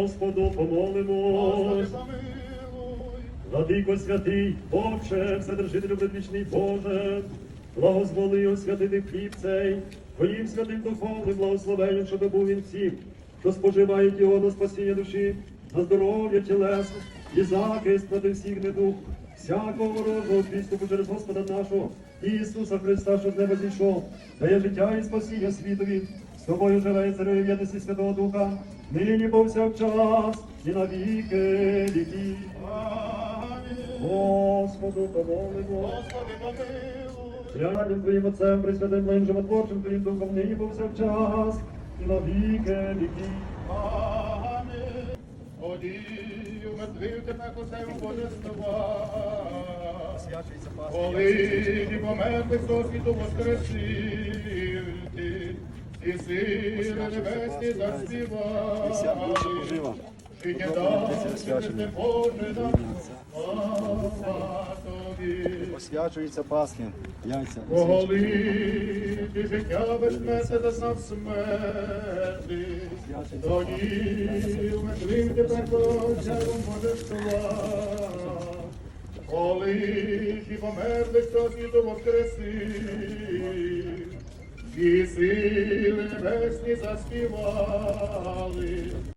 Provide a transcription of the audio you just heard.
Господу помолимо. Владико святий, Боже, Вседержителю предвічний Боже, благозволи освятити хліб цей, Твоїм святим духовним благословенням, щоб був він всім, що споживають його на спасіння душі, на здоров'я тілесне і захист проти всіх недуг, всякого ворожого підступу через Господа нашого, Ісуса Христа, що з неба зійшов, дає життя і спасіння світові, з тобою живе і царює єдності Святого Духа, нині повсякчас і на віки. Амінь. Господу помолимо. Господи, помилуй. Рядом Твоїм Отцем, Пресвятим Твоїм животворчим Твоїм Духом, нині повсякчас і на віки віків. Амінь. Одію мертвив тебе косеву божества. Коли ні померли до світу воскресити, і сили небесні заспівали. не дати Боже нам. Освячується Пасхи, яйця. Коли ти життя безсмерте зазнав смерти, тоді умертвив тебе косяром божества. Коли ж і померли, що світу воскресив, і сили небесні заспівали.